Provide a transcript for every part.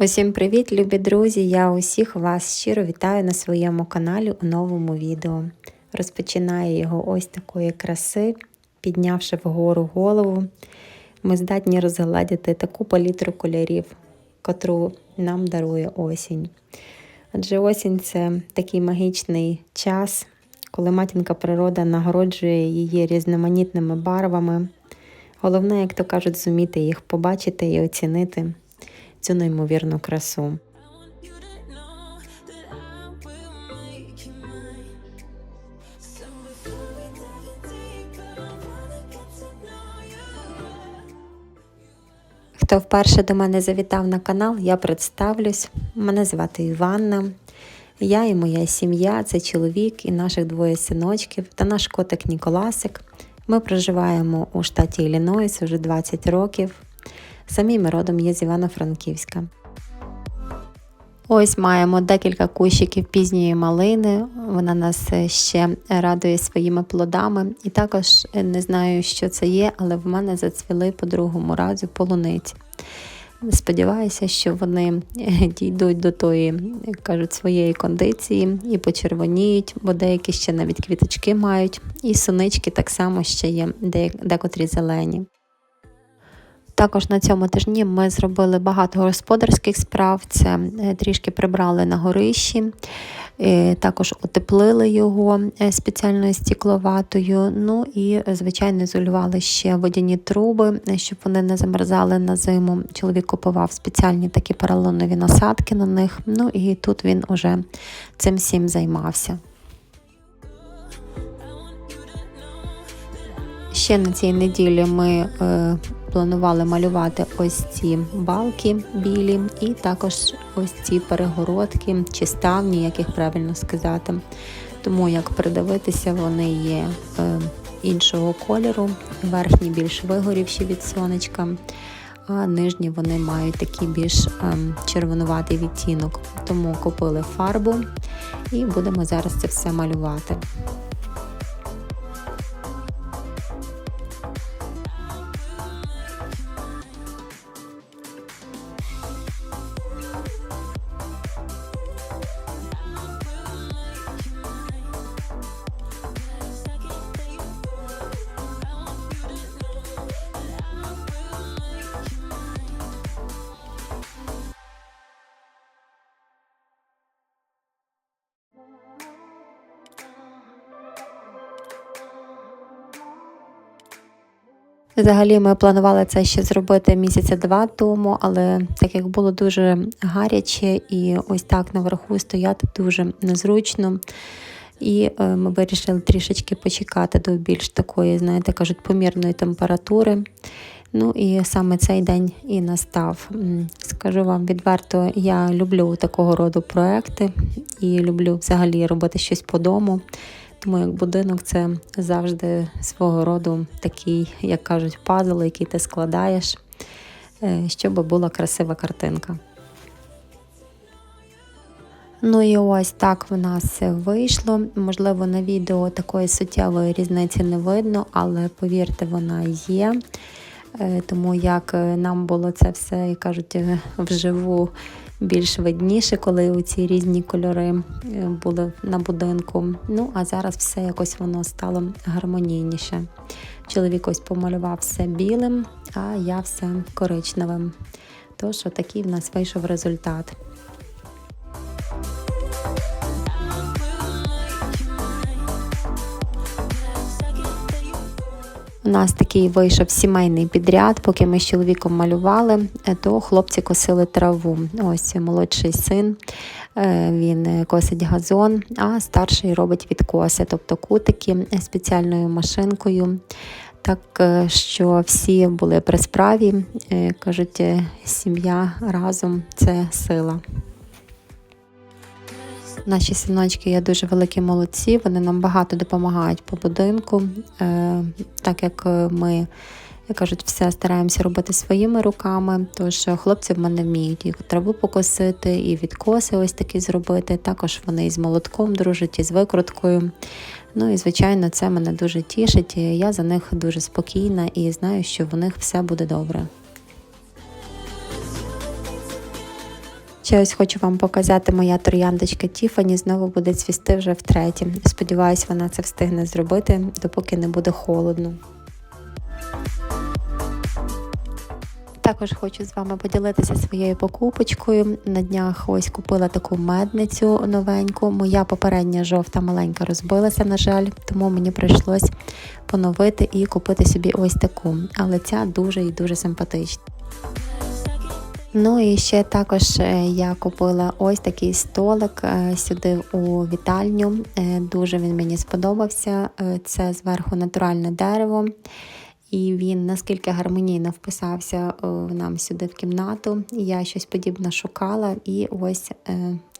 Усім привіт, любі друзі! Я усіх вас щиро вітаю на своєму каналі у новому відео. Розпочинаю його ось такої краси, піднявши вгору голову. Ми здатні розгладити таку палітру кольорів, котру нам дарує осінь. Адже осінь це такий магічний час, коли матінка природа нагороджує її різноманітними барвами. Головне, як то кажуть, зуміти їх побачити і оцінити цю неймовірну красу. Хто вперше до мене завітав на канал, я представлюсь. Мене звати Іванна. Я і моя сім'я це чоловік і наших двоє синочків та наш котик Ніколасик. Ми проживаємо у штаті Іллінойс вже 20 років. Самі ми родом є з Івано-Франківська. Ось маємо декілька кущиків пізньої малини. Вона нас е, ще радує своїми плодами. І також е, не знаю, що це є, але в мене зацвіли по другому разу полуниці. Сподіваюся, що вони е, дійдуть до тої, як кажуть, своєї кондиції і почервоніють, бо деякі ще навіть квіточки мають, і сунички так само ще є, декотрі зелені. Також на цьому тижні ми зробили багато господарських справ. Це е, трішки прибрали на горищі, е, також утеплили його е, спеціальною стікловатою. Ну і, звичайно, ізолювали ще водяні труби, щоб вони не замерзали на зиму. Чоловік купував спеціальні такі поролонові насадки на них. Ну і тут він уже цим всім займався. Ще на цій неділі ми планували малювати ось ці балки білі, і також ось ці перегородки чи ставні, як їх правильно сказати. Тому як придивитися, вони є е, іншого кольору, верхні більш вигорівші від сонечка, а нижні вони мають такий більш е, червонуватий відтінок. Тому купили фарбу і будемо зараз це все малювати. Взагалі ми планували це ще зробити місяця два тому, але так як було дуже гаряче і ось так наверху стояти дуже незручно. І е, ми вирішили трішечки почекати до більш такої, знаєте, кажуть, помірної температури. Ну і саме цей день і настав. Скажу вам відверто, я люблю такого роду проекти і люблю взагалі робити щось по дому. Тому як будинок це завжди свого роду такий, як кажуть, пазл, який ти складаєш, е, щоб була красива картинка. Ну і ось так в нас вийшло. Можливо, на відео такої суттєвої різниці не видно, але повірте, вона є. Е, Тому як е, нам було це все, як кажуть, вживу більш видніше, коли у ці різні кольори е, були на будинку. Ну а зараз все якось воно стало гармонійніше. Чоловік ось помалював все білим, а я все коричневим. Тож отакий в нас вийшов результат. У нас такий вийшов сімейний підряд, поки ми з чоловіком малювали, е, то хлопці косили траву. Ось молодший син, е, він косить газон, а старший робить відкоси, тобто кутики спеціальною машинкою. Так е, що всі були при справі, кажуть, сім'я разом це сила. Наші синочки є дуже великі молодці, вони нам багато допомагають по будинку, е, так як е, ми, як кажуть, все стараємося робити своїми руками. Тож хлопці в мене вміють і траву покосити, і відкоси ось такі зробити. Також вони і з молотком дружать, і з викруткою. Ну і звичайно, це мене дуже тішить. і Я за них дуже спокійна і знаю, що в них все буде добре. Ще ось хочу вам показати, моя трояндочка Тіфані знову буде цвісти вже втретє. Сподіваюсь, вона це встигне зробити, допоки не буде холодно. Також хочу з вами поділитися своєю покупочкою. На днях ось купила таку медницю новеньку. Моя попередня жовта маленька розбилася, на жаль, тому мені прийшлось поновити і купити собі ось таку. Але ця дуже і дуже симпатична. Ну і ще також е, я купила ось такий столик е, сюди у вітальню. Е, Дуже він мені сподобався. Це зверху натуральне дерево. І він наскільки гармонійно вписався нам сюди в кімнату. Я щось подібне шукала, і ось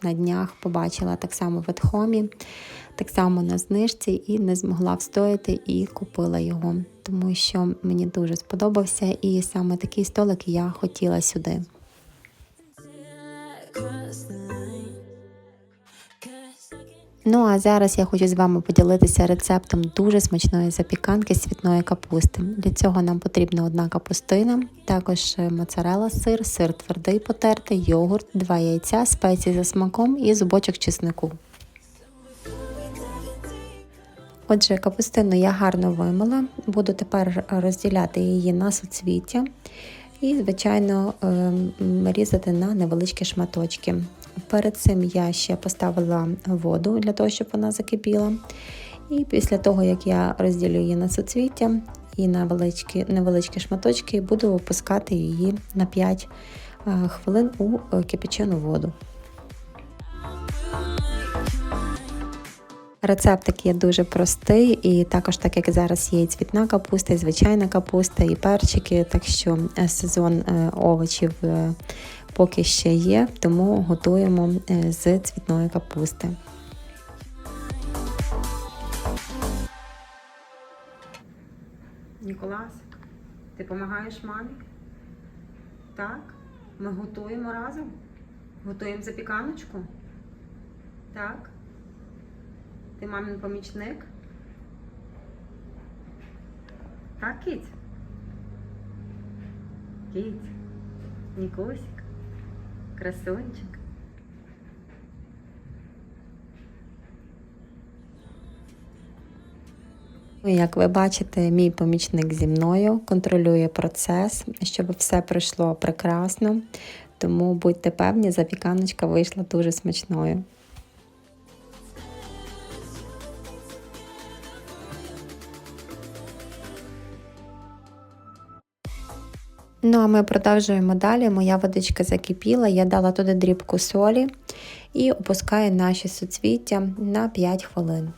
на днях побачила так само в Едхомі, так само на знижці, і не змогла встояти і купила його, тому що мені дуже сподобався, і саме такий столик я хотіла сюди. Ну а зараз я хочу з вами поділитися рецептом дуже смачної запіканки з цвітної капусти. Для цього нам потрібна одна капустина, також е, моцарела сир, сир твердий потертий, йогурт, два яйця, спеції за смаком і зубочок чеснику. Отже, капустину я гарно вимила, буду тепер розділяти її на суцвіття і, звичайно, ем, різати на невеличкі шматочки. Перед цим я ще поставила воду для того, щоб вона закипіла. І після того, як я розділю її на суцвіття і на величкі, невеличкі шматочки, буду опускати її на 5 е, хвилин у е, кипячену воду. Рецептик є дуже простий, і також, так як зараз є і цвітна капуста, і звичайна капуста, і перчики, так що е, сезон е, овочів е, поки ще є, тому готуємо з цвітної капусти. Ніколас, ти допомагаєш мамі? Так? Ми готуємо разом? Готуємо запіканочку? Так? Ти мамин помічник? Так, кіць? Кіць? Нікусик? Красунчик? Ну, Як ви бачите, мій помічник зі мною контролює процес, щоб все пройшло прекрасно. Тому будьте певні, запіканочка вийшла дуже смачною. Ну, а ми продовжуємо далі. Моя водичка закипіла, я дала туди дрібку солі і опускаю наші суцвіття на 5 хвилин.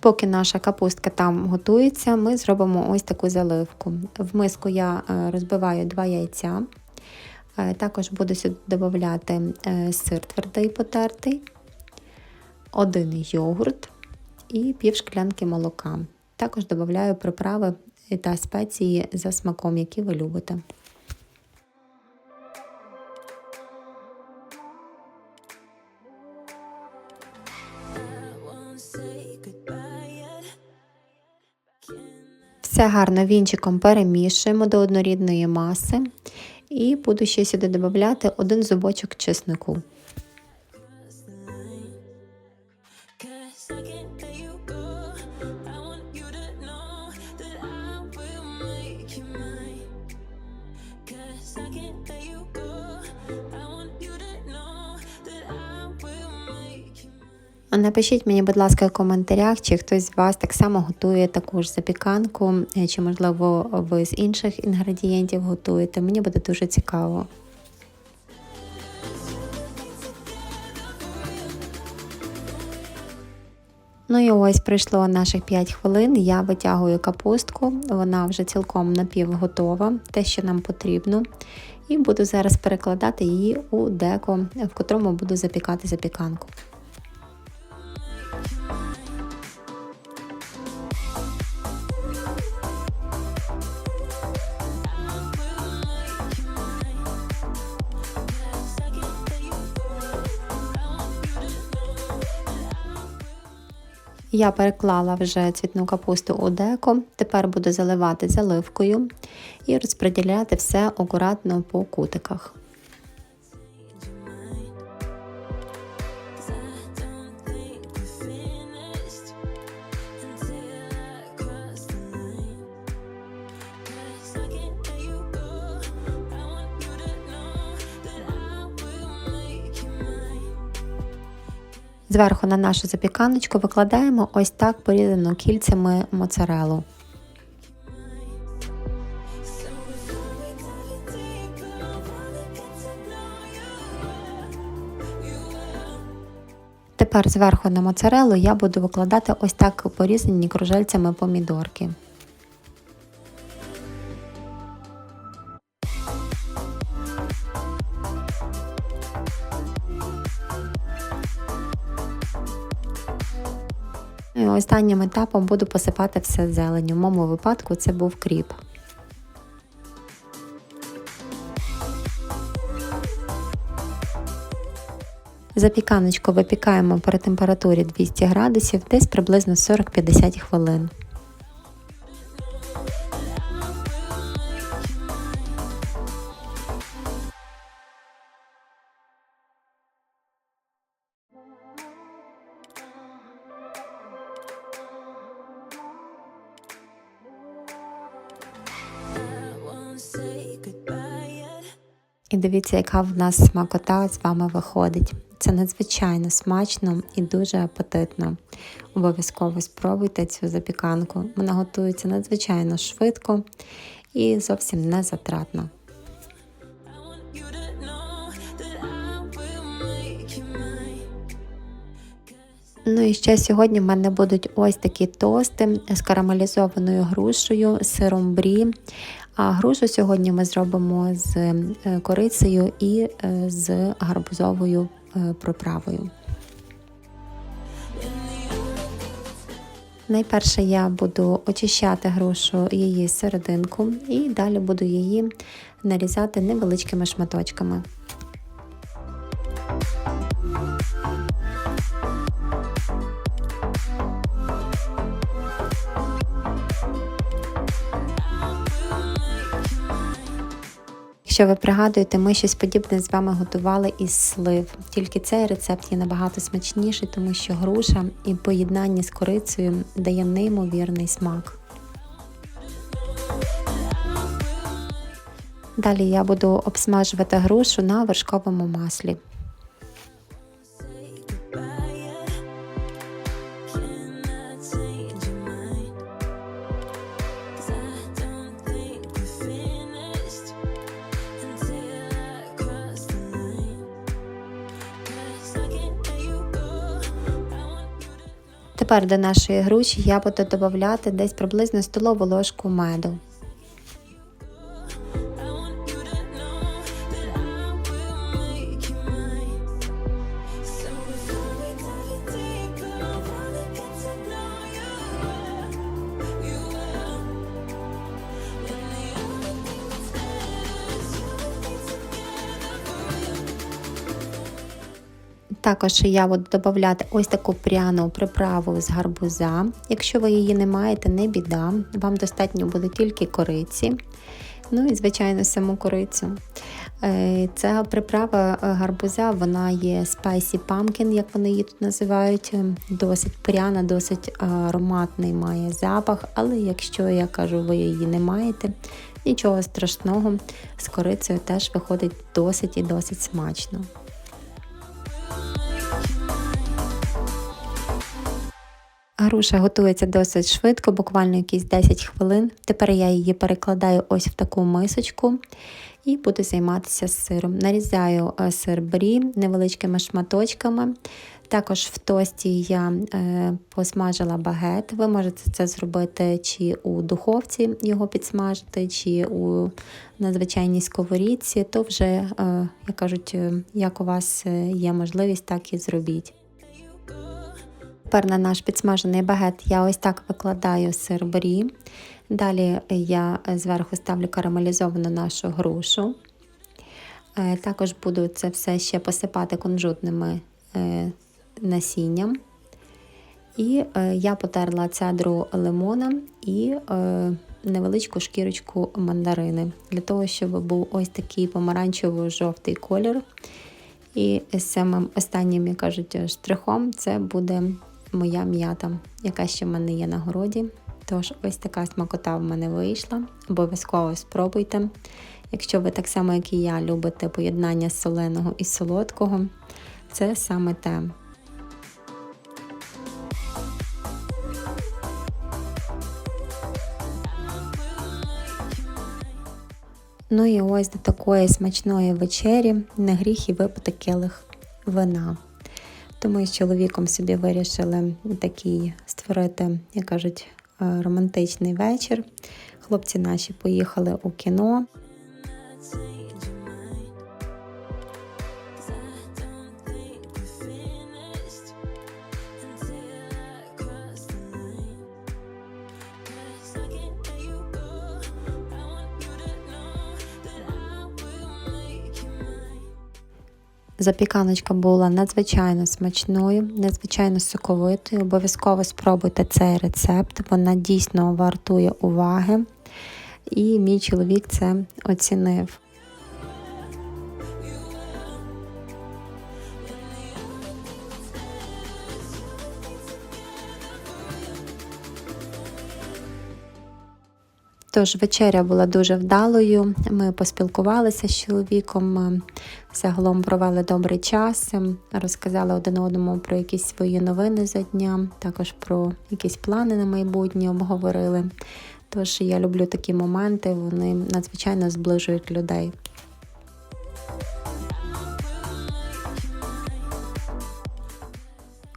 Поки наша капустка там готується, ми зробимо ось таку заливку. В миску я е, розбиваю 2 яйця. Е, Також буду сюди додати е, сир твердий потертий, один йогурт і пів шклянки молока. Також додаю приправи та спеції за смаком, які ви любите. Все гарно вінчиком перемішуємо до однорідної маси. І буду ще сюди додати один зубочок чеснику. Напишіть мені, будь ласка, в коментарях, чи хтось з вас так само готує таку ж запіканку, чи, можливо, ви з інших інгредієнтів готуєте. Мені буде дуже цікаво. Ну і ось пройшло наших 5 хвилин. Я витягую капустку, вона вже цілком напівготова, те, що нам потрібно. І буду зараз перекладати її у деко, в котрому буду запікати запіканку. Я переклала вже цвітну капусту у деко. Тепер буду заливати заливкою і розподіляти все акуратно по кутиках. Зверху на нашу запіканочку викладаємо ось так порізану кільцями моцарелу. Тепер зверху на моцарелу я буду викладати ось так порізані кружельцями помідорки. Останнім етапом буду посипати все зеленню. В моєму випадку це був кріп. Запіканочку випікаємо при температурі 200 градусів десь приблизно 40-50 хвилин. І дивіться, яка в нас смакота з вами виходить. Це надзвичайно смачно і дуже апетитно. Обов'язково спробуйте цю запіканку. Вона готується надзвичайно швидко і зовсім не затратно. Ну і ще сьогодні в мене будуть ось такі тости з карамелізованою грушею, сиром брі. А грушу сьогодні ми зробимо з е, корицею і е, з гарбузовою е, приправою. Найперше я буду очищати грушу її серединку і далі буду її нарізати невеличкими шматочками. Якщо ви пригадуєте, ми щось подібне з вами готували із слив. Тільки цей рецепт є набагато смачніший, тому що груша і поєднання з корицею дає неймовірний смак. Далі я буду обсмажувати грушу на вершковому маслі. Тепер до нашої груші я буду додавати десь приблизно столову ложку меду. Також я буду додавати ось таку пряну приправу з гарбуза. Якщо ви її не маєте, не біда. Вам достатньо буде тільки кориці. Ну і, звичайно, саму корицю. Е, Ця приправа е, гарбуза, вона є spicy pumpkin, як вони її тут називають. Е, Досить пряна, досить ароматний має запах. Але якщо я кажу, ви її не маєте, нічого страшного, з корицею теж виходить досить і досить смачно. Груша готується досить швидко, буквально якісь 10 хвилин. Тепер я її перекладаю ось в таку мисочку і буду займатися сиром. Нарізаю е, сир брі невеличкими шматочками. Також в тості я е, посмажила багет. Ви можете це зробити чи у духовці його підсмажити, чи у надзвичайній сковорідці, то вже, е, як кажуть, як у вас є можливість, так і зробіть. Тепер на наш підсмажений багет я ось так викладаю сир брі. Далі я зверху ставлю карамелізовану нашу грушу. Е, Також буду це все ще посипати кунжутними е, насінням. І е, я потерла цедру лимона і невеличку шкірочку мандарини для того, щоб був ось такий помаранчево-жовтий колір. І самим останнім, як кажуть, штрихом це буде моя м'ята, яка ще в мене є на городі. Тож ось така смакота в мене вийшла. Обов'язково спробуйте. Якщо ви так само, як і я, любите поєднання соленого і солодкого, це саме те. Ну і ось до такої смачної вечері не гріх і випити келих вина. То ми з чоловіком собі вирішили такий створити, як кажуть, е, романтичний вечір. Хлопці наші поїхали у кіно. Запіканочка була надзвичайно смачною, надзвичайно соковитою. Обов'язково спробуйте цей рецепт, вона дійсно вартує уваги. І мій чоловік це оцінив. Тож вечеря була дуже вдалою. Ми поспілкувалися з чоловіком, е, загалом провели добрий час, е, розказали один одному про якісь свої новини за дня, також про якісь плани на майбутнє обговорили. Тож я люблю такі моменти, вони надзвичайно зближують людей.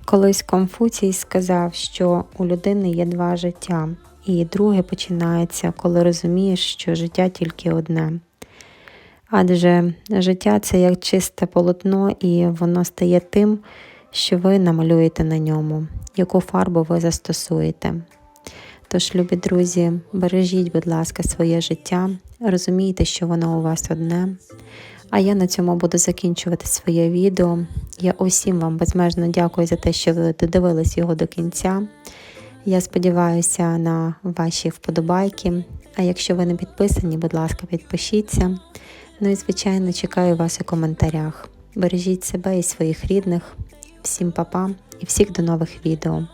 Колись Конфуцій сказав, що у людини є два життя, і друге починається, коли розумієш, що життя тільки одне. Адже життя це як чисте полотно, і воно стає тим, що ви намалюєте на ньому, яку фарбу ви застосуєте. Тож, любі друзі, бережіть, будь ласка, своє життя, розумійте, що воно у вас одне. А я на цьому буду закінчувати своє відео. Я усім вам безмежно дякую за те, що ви додивились його до кінця. Я сподіваюся на ваші вподобайки. А якщо ви не підписані, будь ласка, підпишіться. Ну і, звичайно, чекаю вас у коментарях. Бережіть себе і своїх рідних. Всім па-па і всіх до нових відео.